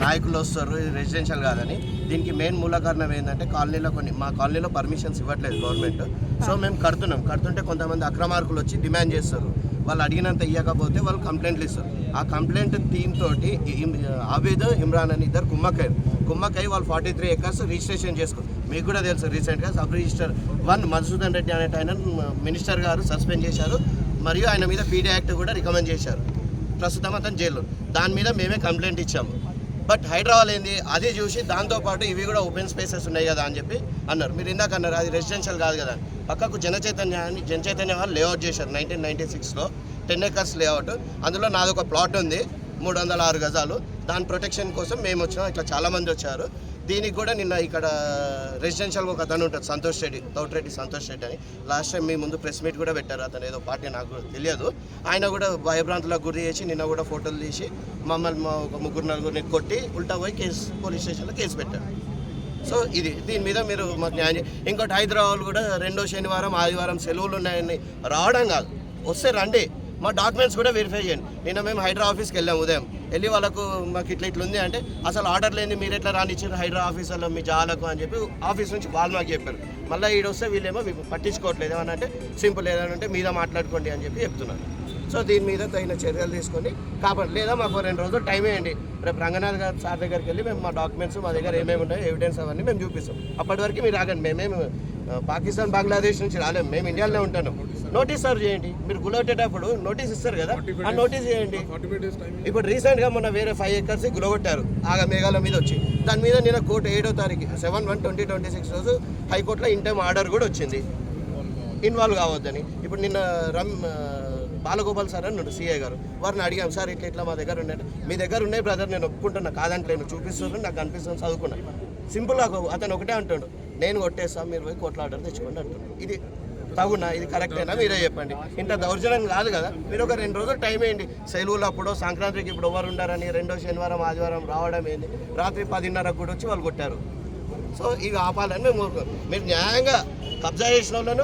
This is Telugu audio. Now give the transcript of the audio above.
నాయకులు వస్తారు. రెసిడెన్షియల్ కాదని. దీనికి మెయిన్ మూల కారణం ఏంటంటే కాలనీలో కొన్ని మా కాలనీలో పర్మిషన్స్ ఇవ్వట్లేదు గవర్నమెంట్ సో మేము కడుతున్నాం. కడుతుంటే కొంతమంది అక్రమార్కులు వచ్చి డిమాండ్ చేస్తారు. వాళ్ళు అడిగినంత ఇవ్వకపోతే వాళ్ళు కంప్లైంట్లు ఇస్తారు. ఆ కంప్లైంట్ టీమ్ తోటి ఆబిద్ ఇమ్రాన్ అని ఇద్దరు కుమ్మక్కయ్య కుమ్మక్కయ్య వాళ్ళు ఫార్టీ త్రీ ఎకర్స్ రిజిస్ట్రేషన్ చేసుకో మీకు కూడా తెలుసు రీసెంట్గా sub registrar one Madhusudan Reddy అనే ఆయన మినిస్టర్ గారు సస్పెండ్ చేశారు. మరియు ఆయన మీద పీడీ యాక్ట్ కూడా రికమెండ్ చేశారు. ప్రస్తుతం అతను జైల్లో. దాని మీద మేమే కంప్లైంట్ ఇచ్చాము. బట్ హైదరాబాద్ ఏంది? అది చూసి దాంతోపాటు ఇవి కూడా ఓపెన్ స్పేసెస్ ఉన్నాయి కదా అని చెప్పి అన్నారు. మీరు ఇందాక అన్నారు అది రెసిడెన్షియల్ కాదు కదా పక్కకు జన చైతన్యాన్ని జన చైతన్య వాళ్ళు లేఅవుట్ చేశారు నైన్టీన్ నైన్టీ సిక్స్లో. టెన్ ఎకర్స్ లేఅవుట్ అందులో నాది ఒక ప్లాట్ ఉంది మూడు వందల ఆరు గజాలు. దాని ప్రొటెక్షన్ కోసం మేము వచ్చినాం. ఇట్లా చాలామంది వచ్చారు. దీనికి కూడా నిన్న ఇక్కడ రెసిడెన్షియల్ ఒక అతను ఉంటుంది సంతోష్ రెడ్డి తౌటిరెడ్డి సంతోష్ రెడ్డి అని. లాస్ట్ టైం మీ ముందు ప్రెస్ మీట్ కూడా పెట్టారు అతను ఏదో పార్టీ నాకు తెలియదు. ఆయన కూడా భయభ్రాంతులకు గురి చేసి నిన్న కూడా ఫోటోలు తీసి మమ్మల్ని మా ఒక ముగ్గురు నలుగురిని కొట్టి ఉల్టా పోయి కేసు పోలీస్ స్టేషన్లో కేసు పెట్టారు. సో ఇది దీని మీద మీరు మాకు న్యాయం ఇంకోటి హైదరాబాద్ కూడా రెండో శనివారం ఆదివారం సెలవులు ఉన్నాయని రావడం కాదు. వస్తే రండి. మా డాక్యుమెంట్స్ కూడా వెరిఫై చేయండి. నిన్న మేము హైదరాబాద్ ఆఫీస్కి వెళ్ళాము ఉదయం. వెళ్ళి వాళ్ళకు మాకు ఇట్లా ఇట్లా ఉంది అంటే అసలు ఆర్డర్ లేని మీరు ఎట్లా రానిచ్చారు? హైడ్రా ఆఫీసర్లో మీ జాలకు అని చెప్పి ఆఫీస్ నుంచి వాళ్ళు మాకు చెప్పారు. మళ్ళీ ఈడ వస్తే వీళ్ళేమో పట్టించుకోవట్లేదు ఏమన్నా అంటే సింపుల్ ఏదైనా అంటే మీద మాట్లాడుకోండి అని చెప్పి చెప్తున్నారు. సో దీని మీద తగిన చర్యలు తీసుకొని కాబట్టి లేదా మాకు రెండు రోజులు టైం వేయండి రేపు రంగనాథ్ గారు సార్ దగ్గరికి వెళ్ళి మేము మా డాక్యుమెంట్స్ మా దగ్గర ఏమేమి ఉన్నాయో ఎవిడెన్స్ అవన్నీ మేము చూపిస్తాం. అప్పటి వరకు మీరు ఆగండి. మేమేమి పాకిస్తాన్ బంగ్లాదేశ్ నుంచి రాలేము. మేము ఇండియాలోనే ఉంటాను నోటీస్ సర్వ్ చేయండి. మీరు గులగొట్టేటప్పుడు నోటీస్ ఇస్తారు కదా. ఆ నోటీస్ చేయండి. ఇప్పుడు రీసెంట్గా మొన్న వేరే ఫైవ్ ఎకర్స్ గులగొట్టారు. ఆగ మేఘాల మీద వచ్చి. దాని మీద నిన్న కోర్టు ఏడో తారీఖు seven one twenty twenty six రోజు హైకోర్టులో ఇన్ టైం ఆర్డర్ కూడా వచ్చింది. ఇన్వాల్వ్ కావద్దని. ఇప్పుడు నిన్న రమ్ బాలగోపాల్ సార్ అని సీఐ గారు. వారిని అడిగాం సార్ ఇట్లా ఇట్లా మా దగ్గర ఉన్నాయి మీ దగ్గర ఉన్నాయి బ్రదర్ నేను ఒప్పుకుంటున్నా కాదంటలేను చూపిస్తున్నాను నాకు కనిపిస్తుంది చదువుకున్నాను సింపుల్గా అతను ఒకటే అంటాడు నేను కొట్టేస్తాను మీరు పోయి కొట్లాడారు తెచ్చుకోండి అంటున్నాడు ఇది తగునా ఇది కరెక్టేనా మీరే చెప్పండి. ఇంత దౌర్జన్యం కాదు కదా మీరు ఒక రెండు రోజులు టైం వేయండి సెలవులు అప్పుడు సంక్రాంతికి ఇప్పుడు ఎవరు ఉండారని రెండో శనివారం ఆదివారం రావడం ఏంది? రాత్రి పదిన్నరకు కూడా వచ్చి వాళ్ళు కొట్టారు. సో ఇవి ఆపాలని మేము మీరు న్యాయంగా కబ్జా చేసిన వాళ్ళను